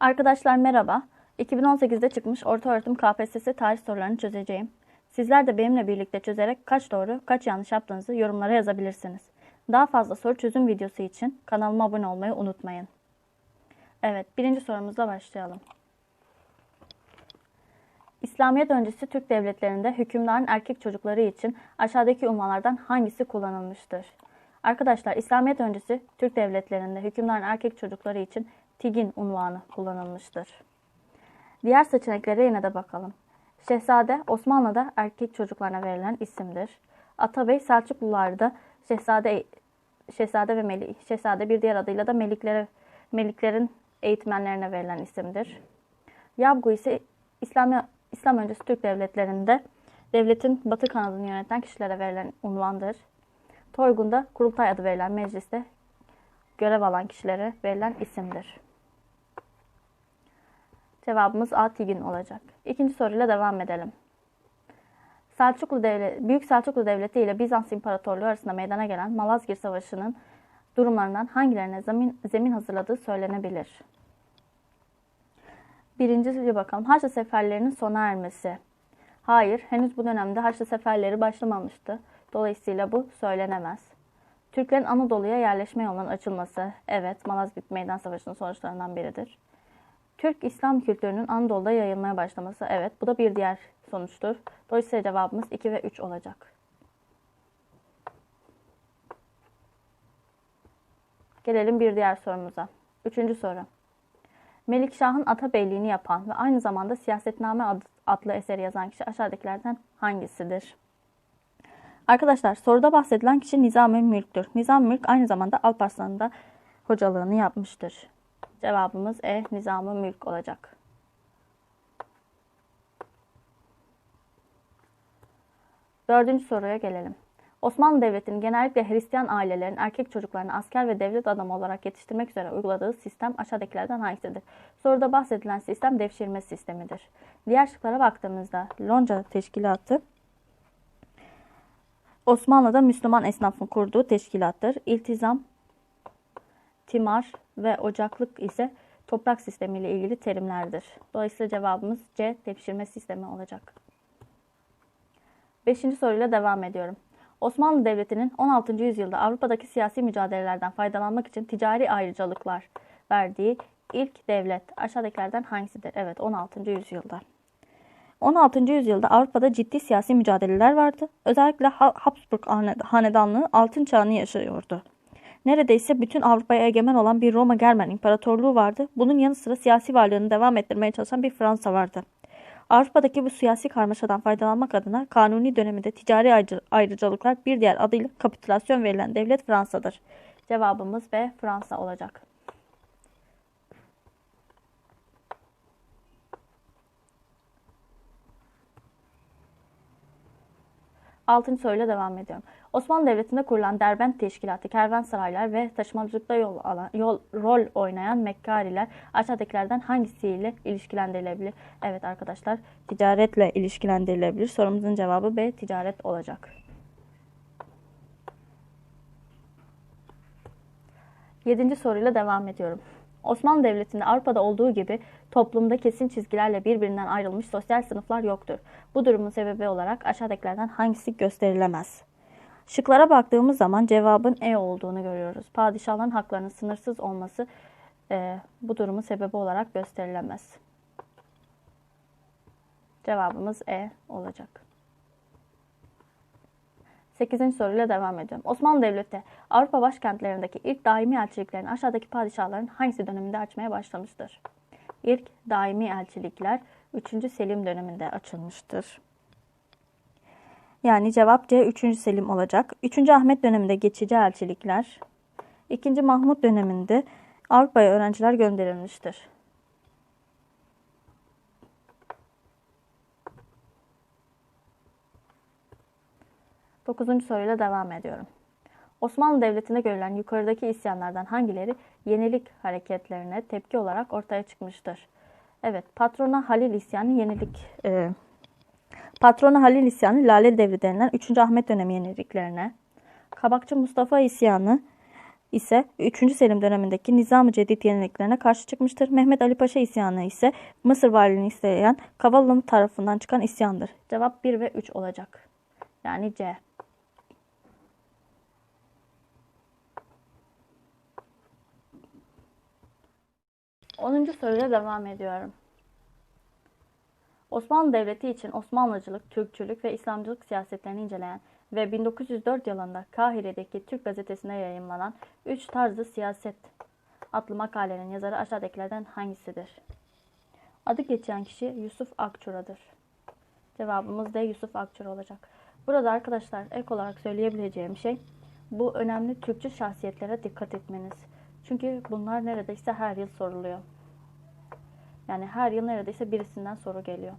Arkadaşlar merhaba. 2018'de çıkmış ortaöğretim KPSS tarih sorularını çözeceğim. Sizler de benimle birlikte çözerek kaç doğru, kaç yanlış yaptığınızı yorumlara yazabilirsiniz. Daha fazla soru çözüm videosu için kanalıma abone olmayı unutmayın. Evet, birinci sorumuzla başlayalım. İslamiyet öncesi Türk devletlerinde hükümdarın erkek çocukları için aşağıdaki unvanlardan hangisi kullanılmıştır? Arkadaşlar İslamiyet öncesi Türk devletlerinde hükümdarın erkek çocukları için Tigin unvanı kullanılmıştır. Diğer seçeneklere yine de bakalım. Şehzade Osmanlı'da erkek çocuklarına verilen isimdir. Atabey Selçuklularda Şehzade Şehzade ve Melik, Şehzade bir diğer adıyla da Meliklere Meliklerin eğitmenlerine verilen isimdir. Yabgu ise İslam İslam öncesi Türk devletlerinde devletin batı kanadını yöneten kişilere verilen unvandır. Toygun da kurultay adı verilen mecliste görev alan kişilere verilen isimdir. Cevabımız A Tigin olacak. İkinci soruyla devam edelim. Selçuklu Devleti, Büyük Selçuklu Devleti ile Bizans İmparatorluğu arasında meydana gelen Malazgirt Savaşı'nın durumlarından hangilerine zemin, zemin hazırladığı söylenebilir? Birincisi bakalım. Haçlı seferlerinin sona ermesi. Hayır, henüz bu dönemde Haçlı seferleri başlamamıştı. Dolayısıyla bu söylenemez. Türklerin Anadolu'ya yerleşme yolunun açılması. Evet, Malazgirt Meydan Savaşı'nın sonuçlarından biridir. Türk İslam kültürünün Anadolu'da yayılmaya başlaması. Evet, bu da bir diğer sonuçtur. Dolayısıyla cevabımız 2 ve 3 olacak. Gelelim bir diğer sorumuza. Üçüncü soru. Melikşah'ın atabeyliğini yapan ve aynı zamanda Siyasetname adlı eseri yazan kişi aşağıdakilerden hangisidir? Arkadaşlar soruda bahsedilen kişi Nizam-ı Mülk'tür. Nizam Mülk aynı zamanda Alparslan'da hocalığını yapmıştır. Cevabımız E. Nizam-ı Mülk olacak. Dördüncü soruya gelelim. Osmanlı Devleti'nin genellikle Hristiyan ailelerin erkek çocuklarını asker ve devlet adamı olarak yetiştirmek üzere uyguladığı sistem aşağıdakilerden hangisidir? Soruda bahsedilen sistem devşirme sistemidir. Diğer şıklara baktığımızda Lonca Teşkilatı Osmanlı'da Müslüman esnafın kurduğu teşkilattır. İltizam, timar ve ocaklık ise toprak sistemiyle ilgili terimlerdir. Dolayısıyla cevabımız C. Devşirme sistemi olacak. Beşinci soruyla devam ediyorum. Osmanlı Devleti'nin 16. yüzyılda Avrupa'daki siyasi mücadelelerden faydalanmak için ticari ayrıcalıklar verdiği ilk devlet aşağıdakilerden hangisidir? Evet 16. yüzyılda. 16. yüzyılda Avrupa'da ciddi siyasi mücadeleler vardı. Özellikle Habsburg hanedanlığı altın çağını yaşıyordu. Neredeyse bütün Avrupa'ya egemen olan bir Roma Germen İmparatorluğu vardı. Bunun yanı sıra siyasi varlığını devam ettirmeye çalışan bir Fransa vardı. Avrupa'daki bu siyasi karmaşadan faydalanmak adına Kanuni döneminde ticari ayrıcalıklar bir diğer adıyla kapitülasyon verilen devlet Fransa'dır. Cevabımız B. Fransa olacak. Altıncı soruyla devam ediyorum. Osmanlı Devleti'nde kurulan Derbent Teşkilatı, kervansaraylar ve taşımacılıkta yol, alan, yol rol oynayan Mekkariler aşağıdakilerden hangisiyle ilişkilendirilebilir? Evet arkadaşlar ticaretle ilişkilendirilebilir. Sorumuzun cevabı B ticaret olacak. Yedinci soruyla devam ediyorum. Osmanlı Devleti'nde Avrupa'da olduğu gibi toplumda kesin çizgilerle birbirinden ayrılmış sosyal sınıflar yoktur. Bu durumun sebebi olarak aşağıdakilerden hangisi gösterilemez? Şıklara baktığımız zaman cevabın E olduğunu görüyoruz. Padişahların haklarının sınırsız olması e, bu durumun sebebi olarak gösterilemez. Cevabımız E olacak. 8. soruyla devam ediyorum. Osmanlı Devleti Avrupa başkentlerindeki ilk daimi elçiliklerini aşağıdaki padişahların hangisi döneminde açmaya başlamıştır? İlk daimi elçilikler 3. Selim döneminde açılmıştır. Yani cevap C 3. Selim olacak. 3. Ahmet döneminde geçici elçilikler. 2. Mahmut döneminde Avrupa'ya öğrenciler gönderilmiştir. Dokuzuncu soruyla devam ediyorum. Osmanlı Devleti'nde görülen yukarıdaki isyanlardan hangileri yenilik hareketlerine tepki olarak ortaya çıkmıştır? Evet, patrona Halil isyanı yenilik e, Patronu Halil isyanı Lale Devri denilen 3. Ahmet dönemi yeniliklerine, Kabakçı Mustafa isyanı ise 3. Selim dönemindeki Nizam-ı Cedid yeniliklerine karşı çıkmıştır. Mehmet Ali Paşa isyanı ise Mısır valiliğini isteyen Kavallı tarafından çıkan isyandır. Cevap 1 ve 3 olacak. Yani C. Onuncu soruyla devam ediyorum. Osmanlı Devleti için Osmanlıcılık, Türkçülük ve İslamcılık siyasetlerini inceleyen ve 1904 yılında Kahire'deki Türk gazetesinde yayımlanan Üç Tarzı Siyaset adlı makalenin yazarı aşağıdakilerden hangisidir? Adı geçen kişi Yusuf Akçura'dır. Cevabımız D. Yusuf Akçura olacak. Burada arkadaşlar ek olarak söyleyebileceğim şey bu önemli Türkçe şahsiyetlere dikkat etmeniz. Çünkü bunlar neredeyse her yıl soruluyor. Yani her yıl neredeyse birisinden soru geliyor.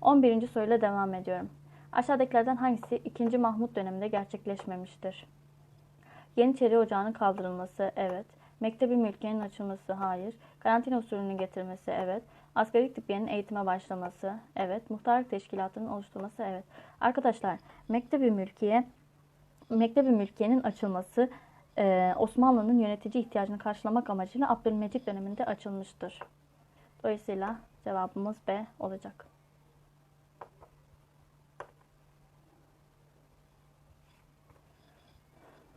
11. soruyla devam ediyorum. Aşağıdakilerden hangisi 2. Mahmut döneminde gerçekleşmemiştir? Yeniçeri Ocağı'nın kaldırılması, evet. Mektebi mülkiyenin açılması, hayır. Karantina usulünün getirmesi, evet. Asgari tıbbiyenin eğitime başlaması, evet. Muhtarlık teşkilatının oluşturması, evet. Arkadaşlar, Mektebi mülkiye, Mektebi mülkiyenin açılması e, Osmanlı'nın yönetici ihtiyacını karşılamak amacıyla Abdülmecit döneminde açılmıştır. Dolayısıyla cevabımız B olacak.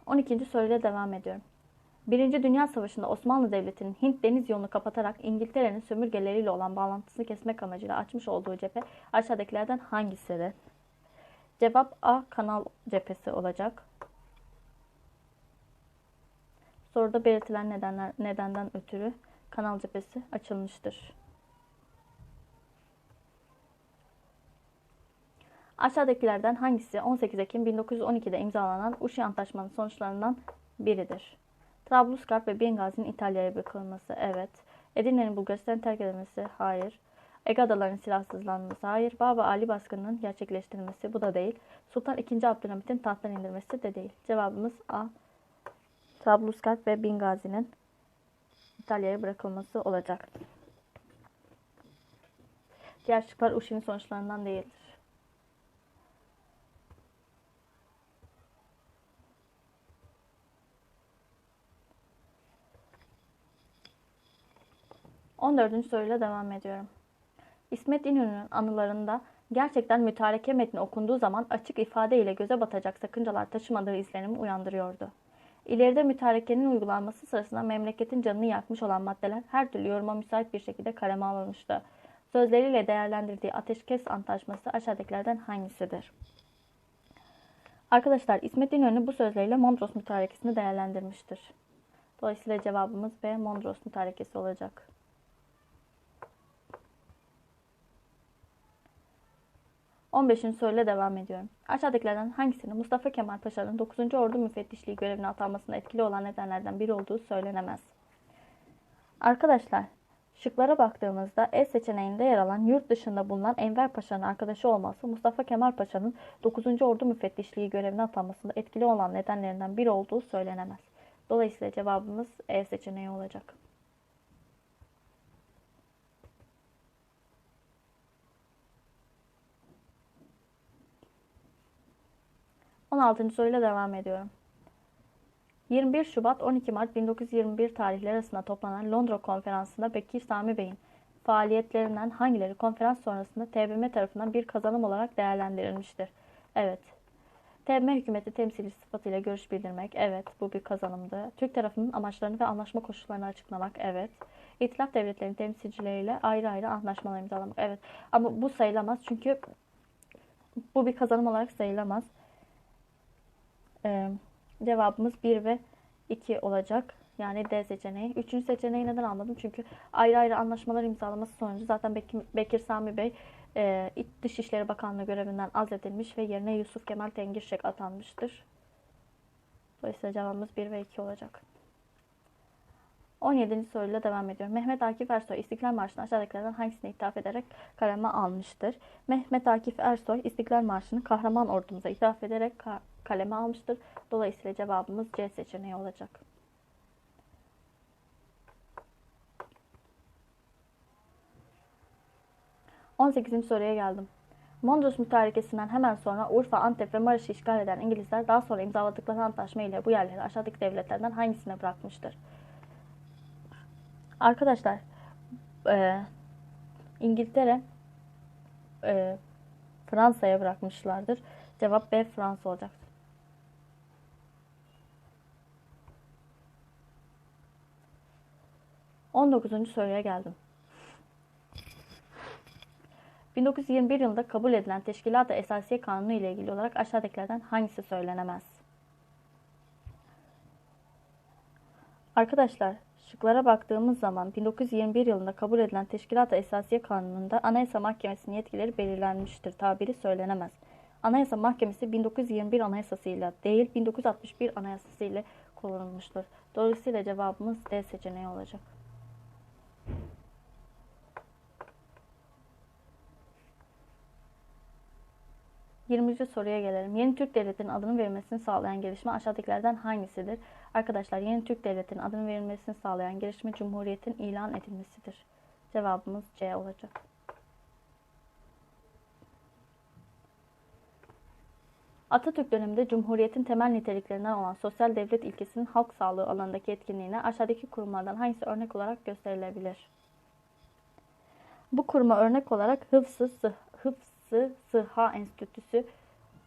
On ikinci soruyla devam ediyorum. Birinci Dünya Savaşı'nda Osmanlı Devleti'nin Hint deniz yolunu kapatarak İngiltere'nin sömürgeleriyle olan bağlantısını kesmek amacıyla açmış olduğu cephe aşağıdakilerden hangisidir? Cevap A. Kanal cephesi olacak. Soruda belirtilen nedenler, nedenden ötürü kanal cephesi açılmıştır. Aşağıdakilerden hangisi 18 Ekim 1912'de imzalanan Uşi Antlaşmanın sonuçlarından biridir? Trablusgarp ve Bengazi'nin İtalya'ya bırakılması, evet. Edirne'nin Bulgaristan'ı terk edilmesi, hayır. Ege Adaları'nın silahsızlanması, hayır. Baba Ali baskınının gerçekleştirilmesi, bu da değil. Sultan II. Abdülhamit'in tahttan indirmesi de değil. Cevabımız A. Trablusgarp ve Bingazi'nin İtalya'ya bırakılması olacak. Diğer şıklar Uşi'nin sonuçlarından değildir. On dördüncü soruyla devam ediyorum. İsmet İnönü'nün anılarında gerçekten mütareke metni okunduğu zaman açık ifade ile göze batacak sakıncalar taşımadığı izlenimi uyandırıyordu. İleride mütarekenin uygulanması sırasında memleketin canını yakmış olan maddeler her türlü yoruma müsait bir şekilde kaleme alınmıştı. Sözleriyle değerlendirdiği ateşkes antlaşması aşağıdakilerden hangisidir? Arkadaşlar İsmet İnönü bu sözleriyle Mondros mütarekesini değerlendirmiştir. Dolayısıyla cevabımız B. Mondros mütarekesi olacak. 15. soruyla devam ediyorum. Aşağıdakilerden hangisinin Mustafa Kemal Paşa'nın 9. Ordu Müfettişliği görevine atanmasında etkili olan nedenlerden biri olduğu söylenemez. Arkadaşlar, şıklara baktığımızda E seçeneğinde yer alan yurt dışında bulunan Enver Paşa'nın arkadaşı olması Mustafa Kemal Paşa'nın 9. Ordu Müfettişliği görevine atanmasında etkili olan nedenlerinden biri olduğu söylenemez. Dolayısıyla cevabımız E seçeneği olacak. 16. soruyla devam ediyorum. 21 Şubat 12 Mart 1921 tarihleri arasında toplanan Londra konferansında Bekir Sami Bey'in faaliyetlerinden hangileri konferans sonrasında TBMM tarafından bir kazanım olarak değerlendirilmiştir? Evet. TBMM hükümeti temsilci sıfatıyla görüş bildirmek. Evet, bu bir kazanımdı. Türk tarafının amaçlarını ve anlaşma koşullarını açıklamak. Evet. İtilaf devletlerinin temsilcileriyle ayrı ayrı anlaşmalar imzalamak. Evet. Ama bu sayılamaz çünkü bu bir kazanım olarak sayılamaz. Ee, cevabımız 1 ve 2 olacak. Yani D seçeneği. Üçüncü seçeneği neden almadım? Çünkü ayrı ayrı anlaşmalar imzalaması sonucu zaten Bekir, Bekir Sami Bey e, Dışişleri Bakanlığı görevinden azledilmiş ve yerine Yusuf Kemal Tengirşek atanmıştır. Dolayısıyla cevabımız 1 ve 2 olacak. 17. soruyla devam ediyorum. Mehmet Akif Ersoy İstiklal Marşı'nı aşağıdakilerden hangisine ithaf ederek kaleme almıştır? Mehmet Akif Ersoy İstiklal Marşı'nı kahraman ordumuza ithaf ederek kaleme almıştır. Dolayısıyla cevabımız C seçeneği olacak. On sekizinci soruya geldim. Mondros Mütarekesi'nden hemen sonra Urfa, Antep ve Maraş'ı işgal eden İngilizler daha sonra imzaladıkları antlaşma ile bu yerleri aşağıdaki devletlerden hangisine bırakmıştır? Arkadaşlar, e, İngiltere e, Fransa'ya bırakmışlardır. Cevap B Fransa olacak. 19. soruya geldim. 1921 yılında kabul edilen Teşkilat-ı Esasiye Kanunu ile ilgili olarak aşağıdakilerden hangisi söylenemez? Arkadaşlar, şıklara baktığımız zaman 1921 yılında kabul edilen Teşkilat-ı Esasiye Kanunu'nda Anayasa Mahkemesi'nin yetkileri belirlenmiştir. Tabiri söylenemez. Anayasa Mahkemesi 1921 Anayasasıyla değil 1961 Anayasası ile kullanılmıştır. Dolayısıyla cevabımız D seçeneği olacak. 20. soruya gelelim. Yeni Türk Devleti'nin adının verilmesini sağlayan gelişme aşağıdakilerden hangisidir? Arkadaşlar yeni Türk Devleti'nin adının verilmesini sağlayan gelişme Cumhuriyet'in ilan edilmesidir. Cevabımız C olacak. Atatürk döneminde Cumhuriyet'in temel niteliklerinden olan sosyal devlet ilkesinin halk sağlığı alanındaki etkinliğine aşağıdaki kurumlardan hangisi örnek olarak gösterilebilir? Bu kuruma örnek olarak Hıfzı, Hıfzı Sıha Enstitüsü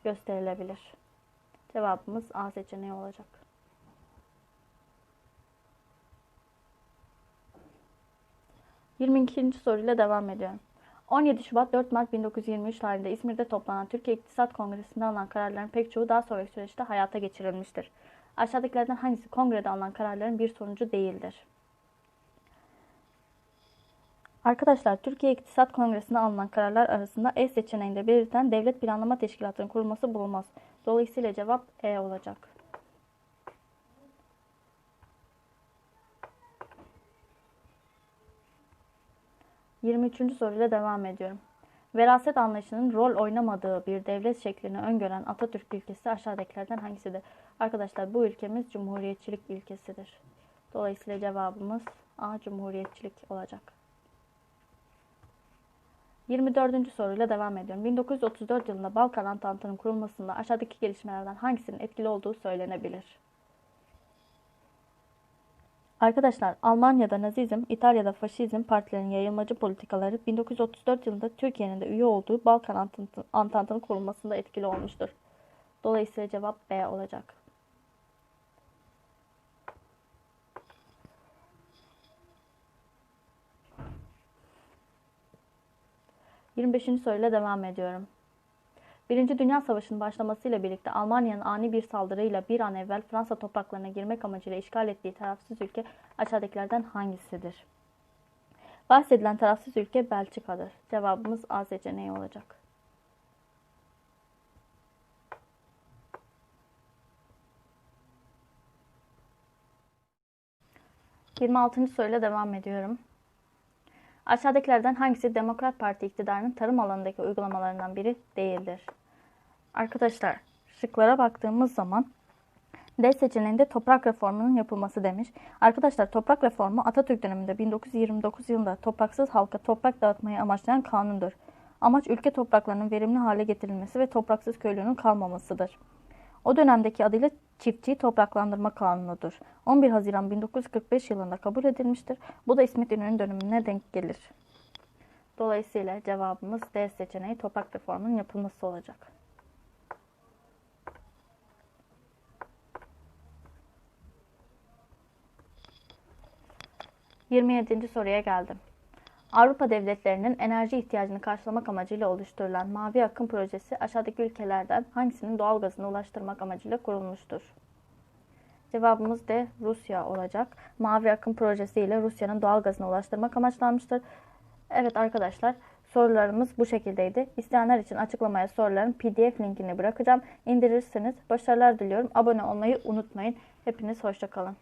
gösterilebilir. Cevabımız A seçeneği olacak. Yirmi ikinci soruyla devam ediyorum. 17 Şubat 4 Mart 1923 tarihinde İzmir'de toplanan Türkiye İktisat Kongresi'nde alınan kararların pek çoğu daha sonraki süreçte hayata geçirilmiştir. Aşağıdakilerden hangisi kongrede alınan kararların bir sonucu değildir? Arkadaşlar Türkiye İktisat Kongresi'nde alınan kararlar arasında E seçeneğinde belirten devlet planlama teşkilatının kurulması bulunmaz. Dolayısıyla cevap E olacak. Yirmi üçüncü soruyla devam ediyorum. Veraset anlayışının rol oynamadığı bir devlet şeklini öngören Atatürk ilkesi aşağıdakilerden hangisidir? Arkadaşlar bu ülkemiz cumhuriyetçilik ilkesidir. Dolayısıyla cevabımız A cumhuriyetçilik olacak. 24. soruyla devam ediyorum. 1934 yılında Balkan Antantı'nın kurulmasında aşağıdaki gelişmelerden hangisinin etkili olduğu söylenebilir? Arkadaşlar Almanya'da Nazizm, İtalya'da Faşizm partilerinin yayılmacı politikaları 1934 yılında Türkiye'nin de üye olduğu Balkan Antantı'nın kurulmasında etkili olmuştur. Dolayısıyla cevap B olacak. 25. soruyla devam ediyorum. Birinci Dünya Savaşı'nın başlamasıyla birlikte Almanya'nın ani bir saldırıyla bir an evvel Fransa topraklarına girmek amacıyla işgal ettiği tarafsız ülke aşağıdakilerden hangisidir? Bahsedilen tarafsız ülke Belçika'dır. Cevabımız A seçeneği olacak. Yirmi altıncı soruyla devam ediyorum. Aşağıdakilerden hangisi Demokrat Parti iktidarının tarım alanındaki uygulamalarından biri değildir? Arkadaşlar şıklara baktığımız zaman D seçeneğinde toprak reformunun yapılması demiş. Arkadaşlar toprak reformu Atatürk döneminde 1929 yılında topraksız halka toprak dağıtmayı amaçlayan kanundur. Amaç ülke topraklarının verimli hale getirilmesi ve topraksız köylünün kalmamasıdır. O dönemdeki adıyla Çiftçi Topraklandırma Kanunu'dur. 11 Haziran 1945 yılında kabul edilmiştir. Bu da İsmet İnönü'nün dönemine denk gelir. Dolayısıyla cevabımız D seçeneği toprak reformunun yapılması olacak. Yirmi yedinci soruya geldim. Avrupa devletlerinin enerji ihtiyacını karşılamak amacıyla oluşturulan Mavi Akım projesi aşağıdaki ülkelerden hangisinin doğal gazını ulaştırmak amacıyla kurulmuştur? Cevabımız D. Rusya olacak. Mavi Akım projesi ile Rusya'nın doğal gazını ulaştırmak amaçlanmıştır. Evet arkadaşlar sorularımız bu şekildeydi. İsteyenler için açıklamaya soruların pdf linkini bırakacağım. İndirirsiniz. Başarılar diliyorum. Abone olmayı unutmayın. Hepiniz hoşçakalın.